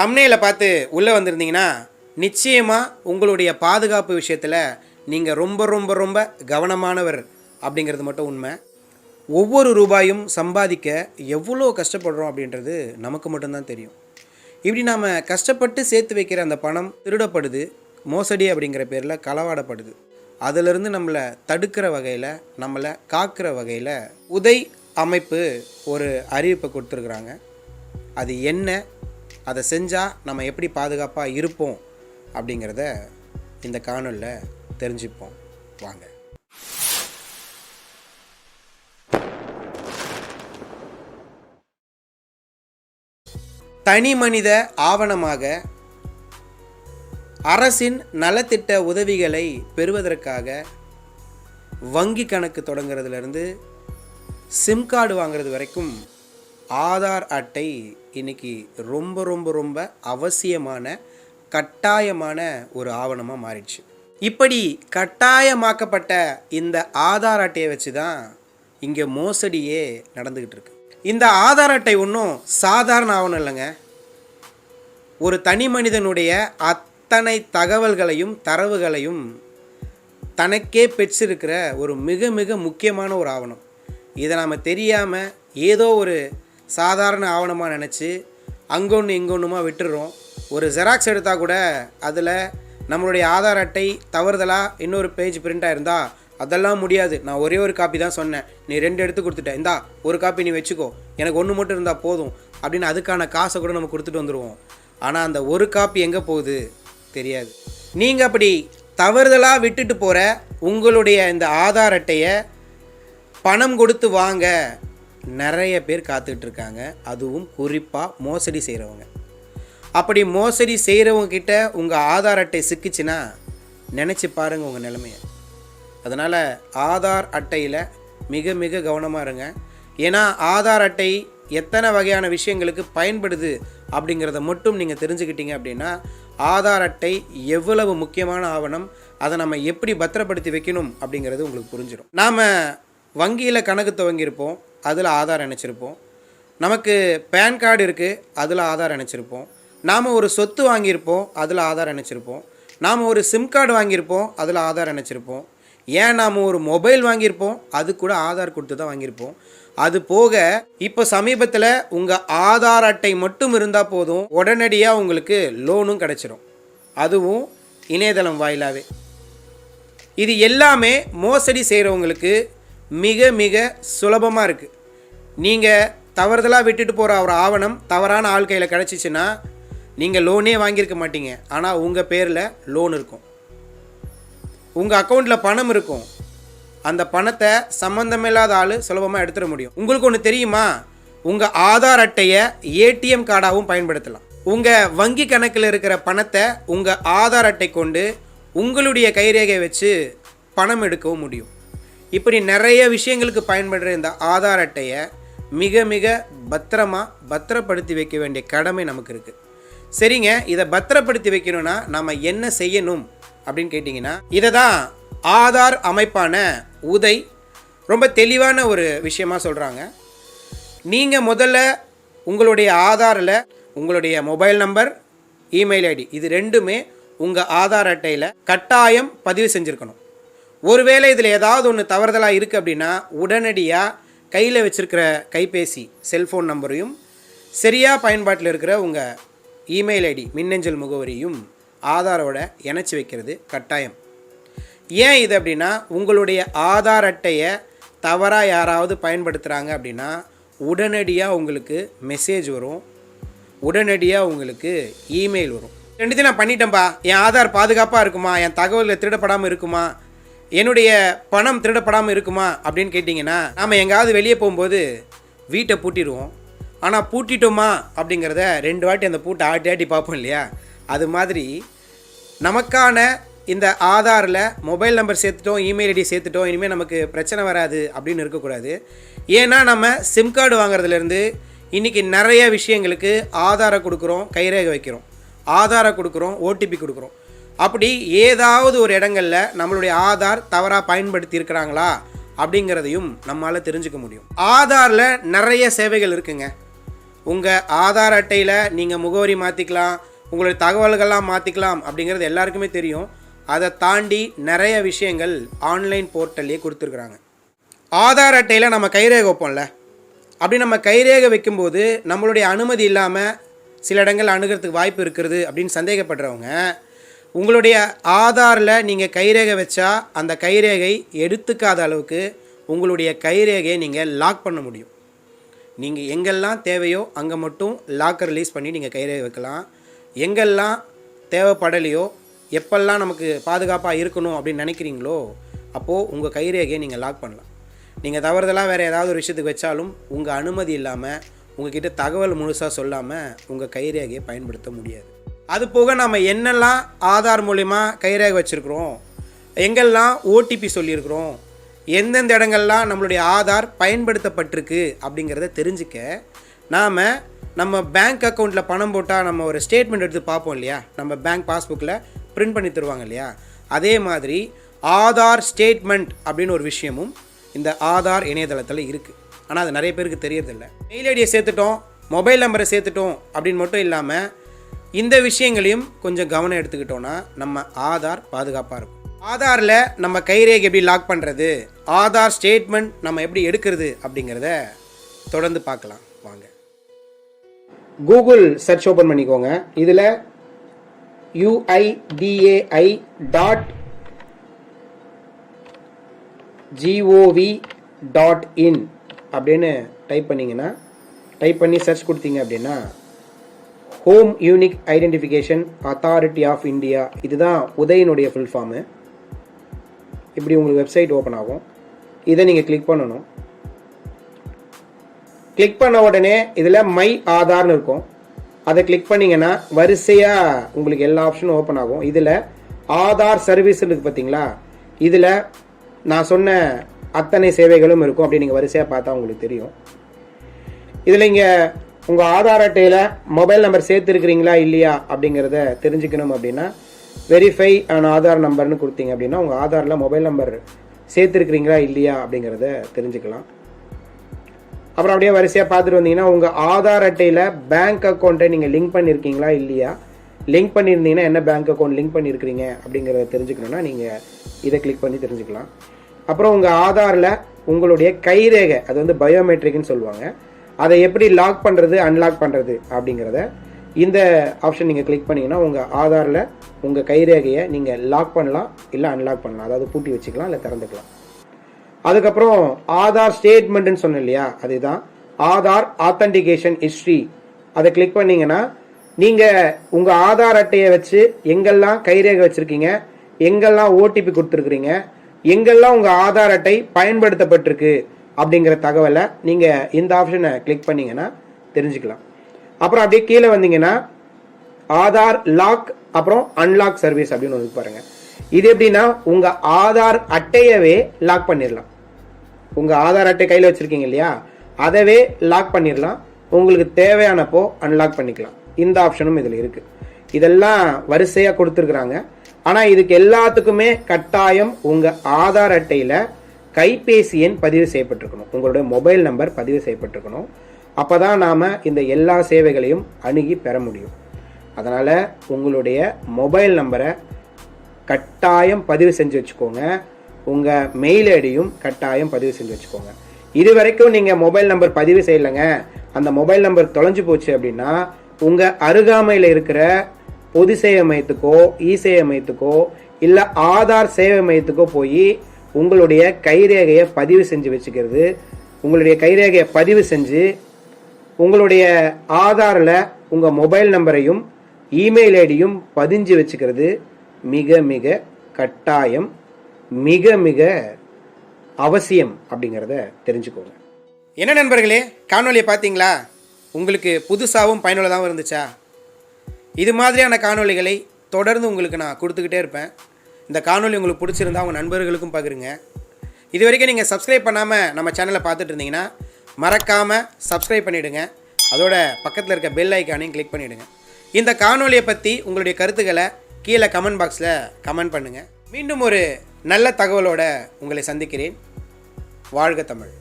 தம்னையில் பார்த்து உள்ளே வந்திருந்தீங்கன்னா நிச்சயமாக உங்களுடைய பாதுகாப்பு விஷயத்தில் நீங்கள் ரொம்ப ரொம்ப ரொம்ப கவனமானவர் அப்படிங்கிறது மட்டும் உண்மை. ஒவ்வொரு ரூபாயும் சம்பாதிக்க எவ்வளோ கஷ்டப்படுறோம் அப்படின்றது நமக்கு மட்டும்தான் தெரியும். இப்படி நாம் கஷ்டப்பட்டு சேர்த்து வைக்கிற அந்த பணம் திருடப்படுது மோசடி அப்படிங்கிற பேரில் களவாடப்படுது. அதிலிருந்து நம்மளை தடுக்கிற வகையில் நம்மளை காக்கிற வகையில் உதை அமைப்பு ஒரு அறிவிப்பை கொடுத்துருக்குறாங்க. அது என்ன அதை செஞ்சால் நம்ம எப்படி பாதுகாப்பாக இருப்போம் அப்படிங்கிறத இந்த காணொலியில் தெரிஞ்சுப்போம். வாங்க. தனி மனித ஆவணமாக அரசின் நலத்திட்ட உதவிகளை பெறுவதற்காக வங்கி கணக்கு தொடங்குறதுலேருந்து சிம் கார்டு வாங்குறது வரைக்கும் ஆதார் அட்டை இன்றைக்கி ரொம்ப ரொம்ப ரொம்ப அவசியமான கட்டாயமான ஒரு ஆவணமாக மாறிடுச்சு. இப்படி கட்டாயமாக்கப்பட்ட இந்த ஆதார் அட்டையை வச்சு தான் இங்கே மோசடியே நடந்துக்கிட்டு இருக்கு. இந்த ஆதார் அட்டை ஒன்றும் சாதாரண ஆவணம் இல்லைங்க. ஒரு தனி மனிதனுடைய அத்தனை தகவல்களையும் தரவுகளையும் தனக்கே பெற்றிருக்கிற ஒரு மிக மிக முக்கியமான ஒரு ஆவணம். இதை நாம் தெரியாமல் ஏதோ ஒரு சாதாரண ஆவணமாக நினச்சி அங்கொன்று இங்கொன்றுமா விட்டுறோம். ஒரு ஜெராக்ஸ் எடுத்தால் கூட அதில் நம்மளுடைய ஆதார் அட்டை தவறுதலாக இன்னொரு பேஜ் பிரிண்ட் ஆயிருந்தா அதெல்லாம் முடியாது. நான் ஒரே ஒரு காப்பி தான் சொன்னேன். நீ ரெண்டு எடுத்து கொடுத்துட்டேன் இந்தா ஒரு காப்பி நீ வச்சுக்கோ. எனக்கு ஒன்று மட்டும் இருந்தால் போதும். அப்படின்னு அதுக்கான காசை கூட நம்ம கொடுத்துட்டு வந்துடுவோம் ஆனால் அந்த ஒரு காப்பி எங்கே போகுது? தெரியாது. நீங்கள் அப்படி தவறுதலாக விட்டுட்டு போகிற உங்களுடைய இந்த ஆதார் அட்டையை பணம் கொடுத்து வாங்க. நிறைய பேர் காத்துக்கிட்டு இருக்காங்க அதுவும் குறிப்பாக மோசடி செய்கிறவங்க அப்படி மோசடி செய்கிறவங்க கிட்ட உங்கள் ஆதார் அட்டை சிக்கிச்சுன்னா நினச்சி பாருங்கள் உங்கள் நிலைமையை. அதனால் ஆதார் அட்டையில் மிக மிக கவனமாக இருங்க. ஏன்னா ஆதார் அட்டை எத்தனை வகையான விஷயங்களுக்கு பயன்படுது அப்படிங்கிறத மட்டும் நீங்கள் தெரிஞ்சுக்கிட்டீங்க அப்படின்னா ஆதார் அட்டை எவ்வளவு முக்கியமான ஆவணம் அதை நம்ம எப்படி பத்திரப்படுத்தி வைக்கணும் அப்படிங்கிறது உங்களுக்கு புரிஞ்சிடும் நாம் வங்கியில் கணக்கு துவங்கியிருப்போம். அதில் ஆதார் இணைச்சிருப்போம் நமக்கு பேன் கார்டு இருக்குது அதில் ஆதார் இணைச்சிருப்போம் நாம் ஒரு சொத்து வாங்கியிருப்போம் அதில் ஆதார் இணைச்சிருப்போம் நாம் ஒரு சிம் கார்டு வாங்கியிருப்போம் அதில் ஆதார் இணைச்சிருப்போம் ஏன் நாம் ஒரு மொபைல் வாங்கியிருப்போம் அது கூட ஆதார் கொடுத்து தான் வாங்கியிருப்போம். அது போக இப்போ சமீபத்தில் உங்கள் ஆதார் அட்டை மட்டும் இருந்தால் போதும் உடனடியாக உங்களுக்கு லோனும் கிடச்சிரும். அதுவும் இணையதளம் வாயிலாகவே இது எல்லாமே மோசடி செய்கிறவங்களுக்கு மிக மிக சுலபமாக இருக்குது நீங்கள் தவறுதலாக விட்டுட்டு போகிற ஒரு ஆவணம் தவறான ஆள் கையில் கிடச்சிச்சின்னா நீங்கள் லோனே வாங்கியிருக்க மாட்டீங்க. ஆனால் உங்கள் பேரில் லோன் இருக்கும். உங்கள் அக்கௌண்ட்டில் பணம் இருக்கும். அந்த பணத்தை சம்மந்தமில்லாத ஆள் சுலபமாக எடுத்துட முடியும். உங்களுக்கு ஒன்று தெரியுமா? உங்கள் ஆதார் அட்டையை ஏடிஎம் கார்டாகவும் பயன்படுத்தலாம். உங்கள் வங்கி கணக்கில் இருக்கிற பணத்தை உங்கள் ஆதார் அட்டை கொண்டு உங்களுடைய கைரேகை வச்சு பணம் எடுக்கவும் முடியும். இப்படி நிறைய விஷயங்களுக்கு பயன்படுற இந்த ஆதார் அட்டையை மிக மிக பத்திரமா பத்திரப்படுத்தி வைக்க வேண்டிய கடமை நமக்கு இருக்குது சரிங்க இதை பத்திரப்படுத்தி வைக்கணும்னா நம்ம என்ன செய்யணும் அப்படின்னு கேட்டிங்கன்னா இதை தான் ஆதார் அமைப்பான உதை ரொம்ப தெளிவான ஒரு விஷயமா சொல்கிறாங்க நீங்கள் முதல்ல உங்களுடைய ஆதாரில் உங்களுடைய மொபைல் நம்பர் இமெயில் ஐடி இது ரெண்டுமே உங்கள் ஆதார் அட்டையில் கட்டாயம் பதிவு செஞ்சுருக்கணும். ஒருவேளை இதில் ஏதாவது ஒன்று தவறுதலாக இருக்குது அப்படின்னா உடனடியாக கையில் வச்சுருக்கிற கைபேசி செல்ஃபோன் நம்பரையும் சரியாக பயன்பாட்டில் இருக்கிற உங்கள் இமெயில் ஐடி மின்னஞ்சல் முகவரியும் ஆதாரோட இணைச்சி வைக்கிறது கட்டாயம். ஏன் இது அப்படின்னா உங்களுடைய ஆதார் அட்டையை தவறாக யாராவது பயன்படுத்துகிறாங்க அப்படின்னா உடனடியாக உங்களுக்கு மெசேஜ் வரும். உடனடியாக உங்களுக்கு இமெயில் வரும். ரெண்டுத்தையும் நான் பண்ணிட்டேன்ப்பா என் ஆதார் பாதுகாப்பாக இருக்குமா? என் தகவல்களை திருடப்படாமல் இருக்குமா? என்னுடைய பணம் திருடப்படாமல் இருக்குமா அப்படின்னு கேட்டிங்கன்னா நாம் எங்கேயாவது வெளியே போகும்போது வீட்டை பூட்டிடுவோம். ஆனால் பூட்டிட்டோமா அப்படிங்கிறத ரெண்டு வாட்டி அந்த பூட்டை ஆட்டி ஆட்டி பார்ப்போம் இல்லையா? அது மாதிரி நமக்கான இந்த ஆதாரில் மொபைல் நம்பர் சேர்த்துட்டோம் இமெயில் ஐடி சேர்த்துட்டோம் இனிமேல் நமக்கு பிரச்சனை வராது அப்படின்னு இருக்கக்கூடாது. ஏன்னா நம்ம சிம் கார்டு வாங்குறதுலேருந்து இன்றைக்கி நிறைய விஷயங்களுக்கு ஆதாரை கொடுக்குறோம் கைரேகை வைக்கிறோம். ஆதாரை கொடுக்குறோம் ஓடிபி கொடுக்குறோம். அப்படி ஏதாவது ஒரு இடங்களில் நம்மளுடைய ஆதார் தவறாக பயன்படுத்தி இருக்கிறாங்களா அப்படிங்கிறதையும் நம்மளால் தெரிஞ்சுக்க முடியும். ஆதாரில் நிறைய சேவைகள் இருக்குங்க. உங்கள் ஆதார் அட்டையில் நீங்கள் முகவரி மாற்றிக்கலாம் உங்களுடைய தகவல்கள்லாம் மாற்றிக்கலாம் அப்படிங்கிறது எல்லாருக்குமே தெரியும். அதை தாண்டி நிறைய விஷயங்கள் ஆன்லைன் போர்ட்டல்லே கொடுத்துருக்குறாங்க. ஆதார் அட்டையில் நம்ம கைரேகை வைப்போம்ல. அப்படி நம்ம கைரேகை வைக்கும்போது நம்மளுடைய அனுமதி இல்லாமல் சில இடங்கள் அணுகிறதுக்கு வாய்ப்பு இருக்கிறது அப்படின்னு சந்தேகப்படுறவங்க உங்களுடைய ஆதாரில் நீங்கள் கைரேகை வச்சா அந்த கைரேகை எடுத்துக்காத அளவுக்கு உங்களுடைய கைரேகையை நீங்கள் லாக் பண்ண முடியும். நீங்கள் எங்கெல்லாம் தேவையோ அங்கே மட்டும் லாக்கர் ரிலீஸ் பண்ணி நீங்கள் கைரேகை வைக்கலாம். எங்கெல்லாம் தேவைப்படலையோ எப்பெல்லாம் நமக்கு பாதுகாப்பாக இருக்கணும் அப்படின்னு நினைக்கிறீங்களோ அப்போது உங்கள் கைரேகையை நீங்கள் லாக் பண்ணலாம். நீங்கள் தவறுதலாக வேறு ஏதாவது ஒரு விஷயத்துக்கு வச்சாலும் உங்கள் அனுமதி இல்லாமல் உங்ககிட்ட தகவல் முழுசாக சொல்லாமல் உங்கள் கைரேகையை பயன்படுத்த முடியாது. அது போக நம்ம என்னெல்லாம் ஆதார் மூலிமா கைரேகை வச்சுருக்குறோம்? எங்கெல்லாம் ஓடிபி சொல்லியிருக்கிறோம்? எந்தெந்த இடங்கள்லாம் நம்மளுடைய ஆதார் பயன்படுத்தப்பட்டிருக்கு அப்படிங்கிறத தெரிஞ்சுக்க நாம் நம்ம பேங்க் அக்கௌண்ட்டில் பணம் போட்டால் நம்ம ஒரு ஸ்டேட்மெண்ட் எடுத்து பார்ப்போம் இல்லையா? நம்ம பேங்க் பாஸ்புக்கில் பிரிண்ட் பண்ணி தருவாங்க இல்லையா? அதே மாதிரி ஆதார் ஸ்டேட்மெண்ட் அப்படின்னு ஒரு விஷயமும் இந்த ஆதார் இணையதளத்தில் இருக்குது ஆனால் அது நிறைய பேருக்கு தெரியறதில்ல. மெயில் ஐடியை சேர்த்துட்டோம் மொபைல் நம்பரை சேர்த்துட்டோம் அப்படின்னு மட்டும் இல்லாமல் இந்த விஷயங்களையும் கொஞ்சம் கவனம் எடுத்துக்கிட்டோன்னா நம்ம ஆதார் பாதுகாப்பாக இருக்கும். ஆதாரில் நம்ம கைரேகை எப்படி லாக் பண்ணுறது ஆதார் ஸ்டேட்மெண்ட் நம்ம எப்படி எடுக்கிறது அப்படிங்கிறத தொடர்ந்து பார்க்கலாம். வாங்க. கூகுள் சர்ச் ஓப்பன் பண்ணிக்கோங்க. இதில் UIDAI dot G O V dot in அப்படின்னு டைப் பண்ணிங்கன்னா டைப் பண்ணி சர்ச் கொடுத்தீங்க அப்படின்னா home unique identification authority of India இதுதான் உதயினுடைய ஃபுல் ஃபார்மு இப்படி உங்களுக்கு வெப்சைட் ஓப்பன் ஆகும். இதை நீங்கள் கிளிக் பண்ணணும். கிளிக் பண்ண உடனே இதில் மை ஆதார்னு இருக்கும். அதை கிளிக் பண்ணீங்கன்னா வரிசையாக உங்களுக்கு எல்லா ஆப்ஷனும் ஓப்பன் ஆகும். இதில் ஆதார் சர்வீஸ் இருக்குது பார்த்தீங்களா? இதில் நான் சொன்ன அத்தனை சேவைகளும் இருக்கும் அப்படி நீங்கள் வரிசையாக பார்த்தா உங்களுக்கு தெரியும். இதில் இங்கே உங்கள் ஆதார் அட்டையில் மொபைல் நம்பர் சேர்த்துருக்கிறீங்களா இல்லையா அப்படிங்கிறத தெரிஞ்சுக்கணும் அப்படின்னா வெரிஃபை அண்ட் ஆதார் நம்பர்னு கொடுத்தீங்க அப்படின்னா உங்கள் ஆதாரில் மொபைல் நம்பர் சேர்த்துருக்கிறீங்களா இல்லையா அப்படிங்கிறத தெரிஞ்சுக்கலாம். அப்புறம் அப்படியே வரிசையாக பார்த்துட்டு வந்தீங்கன்னா உங்கள் ஆதார் அட்டையில் பேங்க் அக்கௌண்ட்டை நீங்கள் லிங்க் பண்ணியிருக்கீங்களா இல்லையா? லிங்க் பண்ணியிருந்தீங்கன்னா என்ன பேங்க் அக்கௌண்ட் லிங்க் பண்ணியிருக்கிறீங்க அப்படிங்கிறத தெரிஞ்சுக்கணுன்னா நீங்கள் இதை கிளிக் பண்ணி தெரிஞ்சுக்கலாம். அப்புறம் உங்கள் ஆதாரில் உங்களுடைய கைரேகை அது வந்து பயோமெட்ரிக்னு சொல்லுவாங்க அதை எப்படி லாக் பண்ணுறது அன்லாக் பண்ணுறது அப்படிங்கிறத இந்த ஆப்ஷன் நீங்கள் கிளிக் பண்ணிங்கன்னா உங்கள் ஆதாரில் உங்கள் கைரேகையை நீங்கள் லாக் பண்ணலாம் இல்லை அன்லாக் பண்ணலாம். அதாவது பூட்டி வச்சுக்கலாம் இல்லை திறந்துக்கலாம். அதுக்கப்புறம் ஆதார் ஸ்டேட்மெண்ட்டுன்னு சொன்னேன் இல்லையா? அதுதான். ஆதார் ஆத்தன்டிகேஷன் ஹிஸ்ட்ரி அதை கிளிக் பண்ணிங்கன்னா நீங்கள் உங்கள் ஆதார் அட்டையை வச்சு எங்கெல்லாம் கைரேகை வச்சுருக்கீங்க எங்கெல்லாம் ஓடிபி கொடுத்துருக்குறீங்க எங்கெல்லாம் உங்கள் ஆதார் அட்டை பயன்படுத்தப்பட்டிருக்கு அப்படிங்கிற தகவலை நீங்கள் இந்த ஆப்ஷனை கிளிக் பண்ணிங்கன்னா தெரிஞ்சுக்கலாம். அப்புறம் அப்படியே கீழே வந்தீங்கன்னா ஆதார் லாக் அப்புறம் அன்லாக் சர்வீஸ் அப்படின்னு ஒன்று பாருங்கள் இது எப்படின்னா உங்கள் ஆதார் அட்டையவே லாக் பண்ணிடலாம். உங்கள் ஆதார் அட்டை கையில் வச்சுருக்கீங்க இல்லையா? அதவே லாக் பண்ணிடலாம். உங்களுக்கு தேவையானப்போ அன்லாக் பண்ணிக்கலாம். இந்த ஆப்ஷனும் இதில் இருக்குது இதெல்லாம் வரிசையாக கொடுத்துருக்குறாங்க. ஆனால் இதுக்கு எல்லாத்துக்குமே கட்டாயம் உங்கள் ஆதார் அட்டையில் கைபேசி எண் பதிவு செய்யப்பட்டிருக்கணும். உங்களுடைய மொபைல் நம்பர் பதிவு செய்யப்பட்டிருக்கணும். அப்போ தான் நாம் இந்த எல்லா சேவைகளையும் அணுகி பெற முடியும். அதனால் உங்களுடைய மொபைல் நம்பரை கட்டாயம் பதிவு செஞ்சு வச்சுக்கோங்க. உங்கள் மெயில் ஐடியும் கட்டாயம் பதிவு செஞ்சு வச்சுக்கோங்க. இது வரைக்கும் நீங்கள் மொபைல் நம்பர் பதிவு செய்யலைங்க. அந்த மொபைல் நம்பர் தொலைஞ்சு போச்சு அப்படின்னா உங்கள் அருகாமையில் இருக்கிற பொது சேவை மையத்துக்கோ இ சேவை மையத்துக்கோ இல்லை ஆதார் சேவை மையத்துக்கோ போய் உங்களுடைய கைரேகையை பதிவு செஞ்சு வச்சுக்கிறது. உங்களுடைய கைரேகையை பதிவு செஞ்சு உங்களுடைய ஆதாரில் உங்கள் மொபைல் நம்பரையும் இமெயில் ஐடியும் பதிஞ்சு வச்சுக்கிறது மிக மிக கட்டாயம் மிக மிக அவசியம் அப்படிங்கிறத தெரிஞ்சுக்கோங்க. என்ன நண்பர்களே காணொலியை பார்த்தீங்களா? உங்களுக்கு புதுசாகவும் பயனுள்ளதாகவும் இருந்துச்சா? இது மாதிரியான காணொளிகளை தொடர்ந்து உங்களுக்கு நான் கொடுத்துக்கிட்டே இருப்பேன். இந்த காணொளி உங்களுக்கு பிடிச்சிருந்தா உங்கள் நண்பர்களுக்கும் பகிருங்க. இது வரைக்கும் நீங்கள் சப்ஸ்கிரைப் பண்ணாமல் நம்ம சேனலை பார்த்துட்டு இருந்தீங்கன்னா மறக்காமல் சப்ஸ்கிரைப் பண்ணிவிடுங்க அதோட பக்கத்தில் இருக்க பெல் ஐக்கானையும் கிளிக் பண்ணிவிடுங்க இந்த காணொலியை பற்றி உங்களுடைய கருத்துக்களை கீழே கமெண்ட் பாக்ஸில் கமெண்ட் பண்ணுங்கள் மீண்டும் ஒரு நல்ல தகவலோடு உங்களை சந்திக்கிறேன். வாழ்க தமிழ்.